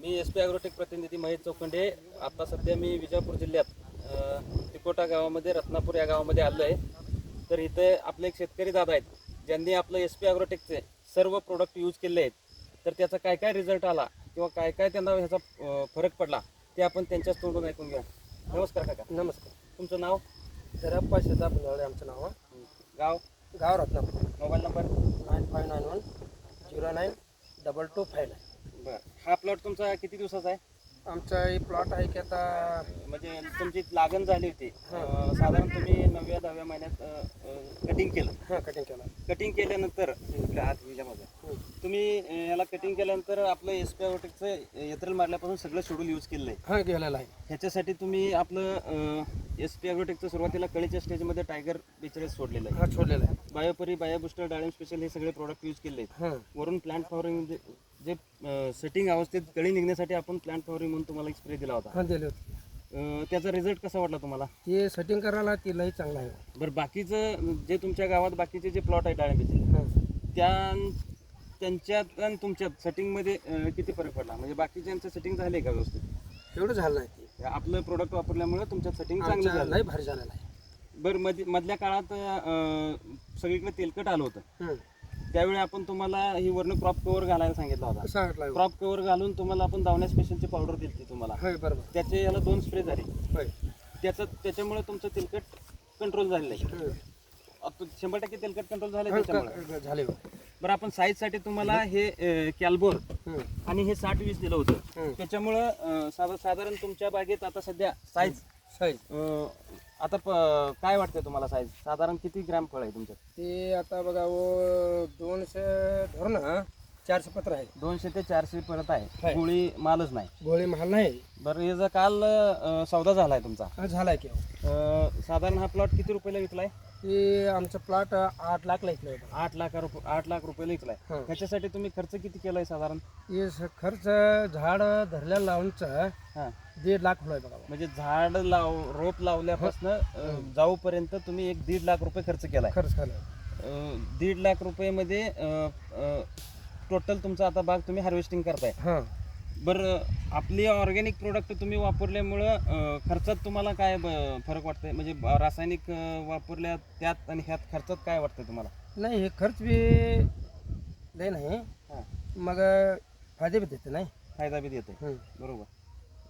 मी S P agrotech प्रतिनिधी महेश चौखंडे. आता सध्या मी विजापूर जिल्ह्यात तिकोटा गावामध्ये रत्नापूर या गावामध्ये आलो आहे. तर इथे आपले एक शेतकरी दादा आहेत. ज्यांनी आपलं एस पी ॲग्रोटेकचे सर्व प्रोडक्ट यूज केले आहेत. तर त्याचा काय काय रिझल्ट आला किंवा काय काय त्यांना ह्याचा फरक पडला ते आपण त्यांच्याच तोंडून ऐकून घ्या नमस्कार काका. नमस्कार. तुमचं नाव? दरप्पा शेता आमचं नाव. गाव? गाव Ratnapur. Mobile number? Nine five nine one zero nine double two five nine. बरं. हा प्लॉट तुमचा किती दिवसाचा आहे? आमचा हे प्लॉट आहे की आता म्हणजे तुमची लागण झाली होती. अं, साधारण तुम्ही नवव्या दहाव्या महिन्यात कटिंग केलं. हां कटिंग केला. कटिंग केल्यानंतर इकडे हात विजामध्ये हं. तुम्ही अं, याला कटिंग केल्यानंतर आपलं एस पी एथ्रेल मारल्यापासून सगळं शेड्यूल यूज केलं आहे. हां गेलेला आहे. ह्याच्यासाठी तुम्ही आपलं एस पी ॲग्रोटेकचं सुरुवातीला कळीच्या स्टेजमध्ये टायगर बेचरेस सोडलेलं आहे. हा सोडलेला आहे. बायोपरी बायोबुस्टर डाळिंब स्पेशल हे सगळे प्रोडक्ट यूज केले आहेत. हां. वरून प्लांट फ्लॉवरिंग जे सेटिंग अवस्थेत कळी निघण्यासाठी आपण प्लांट फ्लॉवरिंग म्हणून तुम्हाला एक स्प्रे दिला होता. हां दिले होते. अं, त्याचा रिझल्ट कसा वाटला तुम्हाला? ते सेटिंग करायला ती लई चांगला आहे. बरं बाकीचं जे तुमच्या गावात बाकीचे जे प्लॉट आहे डाळिंबीचे हां. त्या त्यांच्यात आणि तुमच्यात सेटिंगमध्ये किती फरक पडला? म्हणजे बाकीच्यांचं सेटिंग झाले का व्यवस्थित? एवढं झालं नाही ते. आपलं प्रोडक्ट वापरल्यामुळे तुमच्यात सेटिंग चांगलं झालं. लई भारी झालेला आहे बरं मध्ये मधल्या काळात अं, सगळीकडे तेलकट आलं होतं. त्यावेळी आपण तुम्हाला ही वर्ण क्रॉप कव्हर घालायला सांगितलं होता. सांगितलं क्रॉप कव्हर घालून तुम्हाला आपण दावण्या स्पेशलची पावडर दिली तुम्हाला. होय बरोबर. त्याचे याला दोन स्प्रे झाले. होय. त्याचं त्याच्यामुळे तुमचं तेलकट कंट्रोल झालेलं आहे. आता शंभर टक्के तेलकट कंट्रोल झालं त्याच्यामुळे. झाले. बरं आपण साईजसाठी तुम्हाला हे कॅल्बोर हं. आणि हे साठ वीस दिलं होतं. हं. त्याच्यामुळं अं, साधारण तुमच्या बागेत आता सध्या साईज साईज आता प- काय वाटतंय तुम्हाला साईज साधारण किती ग्रॅम फळ आहे तुमच्यात? ते आता बघा वो दोनशे धरून चारशे पत्र आहे. दोनशे ते चारशे परत आहे. आहे. गोळी मालच नाही. गोळी महाल नाही. बरं हे जर काल अं, सौदा झालाय तुमचा. हा झालाय की अं, साधारण हा प्लॉट किती रुपयाला विकलाय? ते आमचं प्लॉट आठ लाखला इथलं आहे आठ लाख रुपये आठ लाख रुपयाला विकलाय हं. ह्याच्यासाठी तुम्ही खर्च किती केलाय साधारण? हे स- खर्च झाड धरल्या लावूनचं हा. दीड लाख होय बघा. म्हणजे झाड लाव रोप लावल्यापासून जाऊपर्यंत तुम्ही एक दीड लाख रुपये खर्च केलाय. खर्च अं, दीड लाख रुपयेमध्ये टोटल तुमचं आता बाग तुम्ही हार्वेस्टिंग करताय. हां. बरं आपली ऑर्गॅनिक प्रोडक्ट तुम्ही वापरल्यामुळं अं, खर्चात तुम्हाला काय ब- फरक वाटतंय? म्हणजे ब- रासायनिक अं, वापरल्या त्यात आणि ह्यात खर्चात काय वाटतंय तुम्हाला? नाही हे खर्च बी लय नाही. हां. मग फायदे बी देते नाही? फायदा बी देते. बरोबर.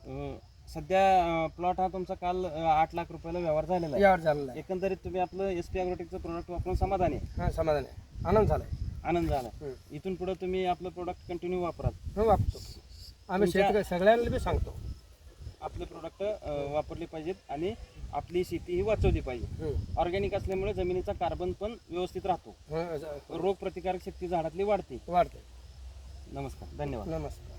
अं, सध्या प्लॉट हा तुमचा काल अं, आठ लाख रुपयाला व्यवहार झालेला आहे. यावर झालेला आहे. एकंदरीत तुम्ही आपलं एस पी अग्रोटेकचं प्रोडक्ट वापरून समाधानी आहे? हां समाधान आहे. आनंद झालाय. आनंद झाला. इथून पुढे तुम्ही आपलं प्रोडक्ट कंटिन्यू वापरात हो वापरतो. आम्ही तुमच्या- शेतकरी सगळ्यांना बी सांगतो. आपले प्रोडक्ट वापरले पाहिजेत आणि आपली शेती ही वाचवली पाहिजे. हं. ऑर्गॅनिक असल्यामुळे जमिनीचा कार्बन पण व्यवस्थित राहतो. हं, रोग प्रतिकारक शक्ती झाडातली वाढते. वाढते. नमस्कार धन्यवाद. नमस्कार.